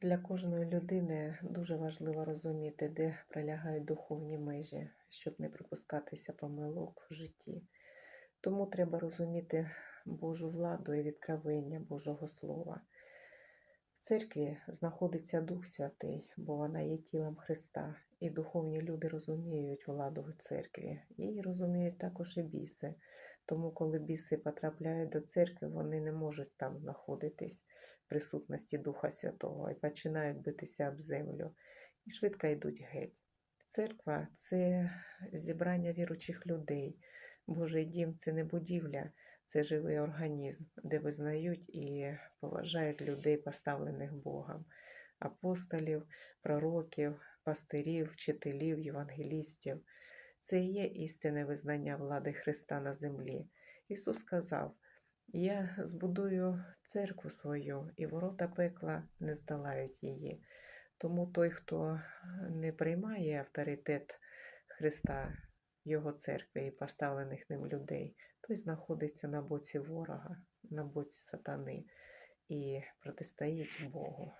Для кожної людини дуже важливо розуміти, де пролягають духовні межі, щоб не припускатися помилок в житті. Тому треба розуміти Божу владу і відкровення Божого Слова. В церкві знаходиться Дух Святий, бо вона є тілом Христа, і духовні люди розуміють владу в церкві, і розуміють також і біси. Тому, коли біси потрапляють до церкви, вони не можуть там знаходитись в присутності Духа Святого і починають битися об землю і швидко йдуть геть. Церква це зібрання віручих людей. Божий дім це не будівля, це живий організм, де визнають і поважають людей, поставлених Богом, апостолів, пророків, пастирів, вчителів, євангелістів. Це і є істинне визнання влади Христа на землі. Ісус сказав: Я збудую церкву свою, і ворота пекла не здолають її. Тому той, хто не приймає авторитет Христа, Його церкви і поставлених ним людей, той знаходиться на боці ворога, на боці сатани і протистоїть Богу.